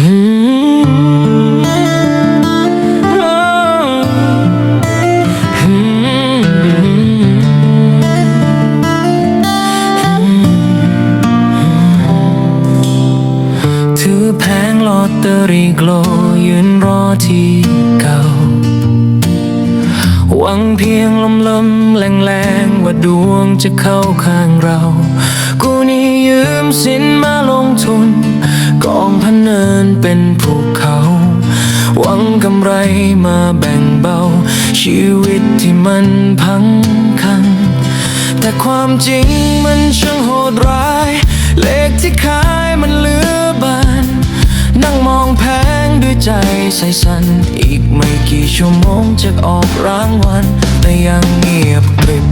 ถือแผงลอตเตอรี่โกลยืนรอที่เก่า หวังเพียงลมลมแรงแรงว่าดวงจะเข้าข้างเรา กูนี ยืมสินมาลงทุน กองพันเนินเป็นภูเขา หวังกำไรมาแบ่งเบา ชีวิตที่มันพังคัน แต่ความจริงมันช่างโหดร้าย เลขที่ขายมันเหลือบาน นั่งมองแพงด้วยใจใส่สัน อีกไม่กี่ชั่วโมงจะออกรางวัลแต่ยังเงียบกริบ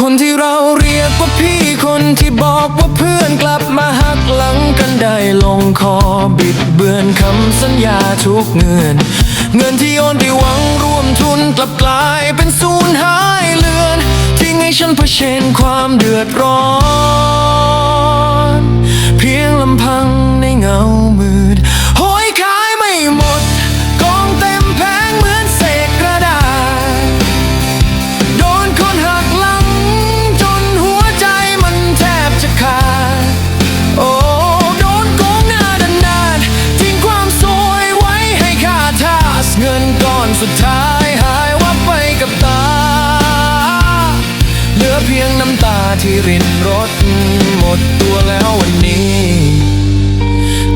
คนที่เราเรียกว่าพี่คนที่บอกว่าเพื่อนกลับมาหักหลังกันได้ลงคอบิดเบือนคำสัญญาทุกเงิน เงินที่โอนไปหวังร่วมทุนกลับกลายเป็นสูญหายเลือนทิ้งให้ฉันเผชิญความเดือดร้อน สุดท้ายหายวับไปกับตา เหลือเพียงน้ำตาที่รินรถหมดตัวแล้ววันนี้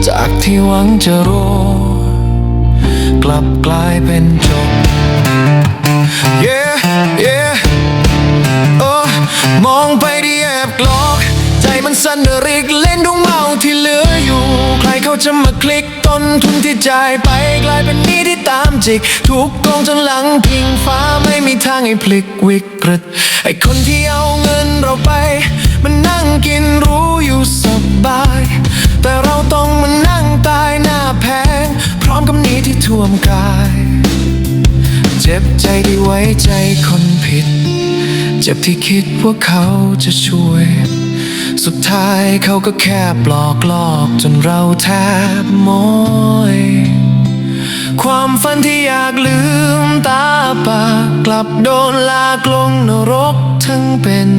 จากที่หวังจะรู้ กลับกลายเป็นจบ yeah yeah โอ้มองไปที่แอบกลอก ใจมันสั่นริกเล่นดวงเมาที่เหลืออยู่ ใครเขาจะมาคลิกต้นทุนที่จ่ายไปกลายเป็นนี่ จิก ถูกโกงจนหลังพิงฟ้าไม่มีทางให้พลิกวิกฤตไอ้คนที่เอาเงินเราไป มันนั่งกินรู้อยู่สบาย แต่เราต้องมานั่งตายหน้าแพง พร้อมกับนี้ที่ท่วมกาย เจ็บใจที่ไว้ใจคนผิด เจ็บที่คิดว่าเขาจะช่วยสุดท้ายเขาก็แค่ปลอกลอกจนเราแทบโมย ความฝันที่อยากลืมตาปากกลับโดนลากลงนรกทั้งเป็น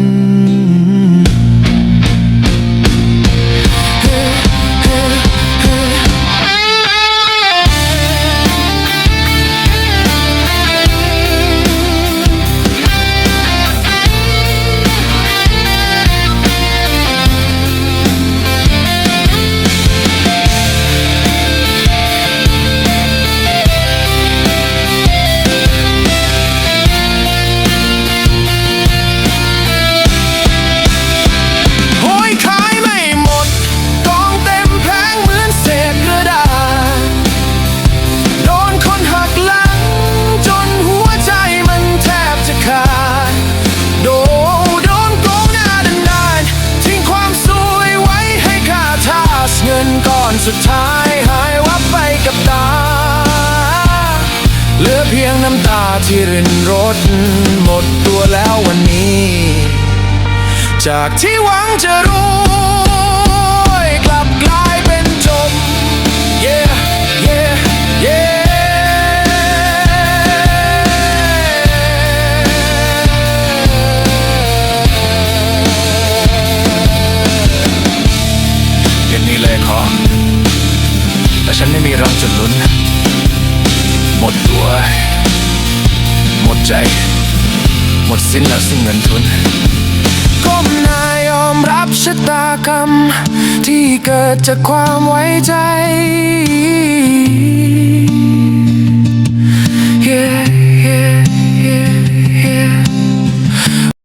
สุดท้ายหายวับไปกับตา เหลือเพียงน้ำตาที่รินรถหมดตัวแล้ววันนี้ จากที่หวังจะรวยกลับกลายเป็นจม yeah yeah yeah เย็นนี้ขอ แต่ฉันไม่มีรังจะลุ้น หมดตัว หมดใจ หมดสิ้นแล้วสิ้นเงินทุนก้มหน้ายอมรับชะตากรรม ที่เกิดจากความไว้ใจ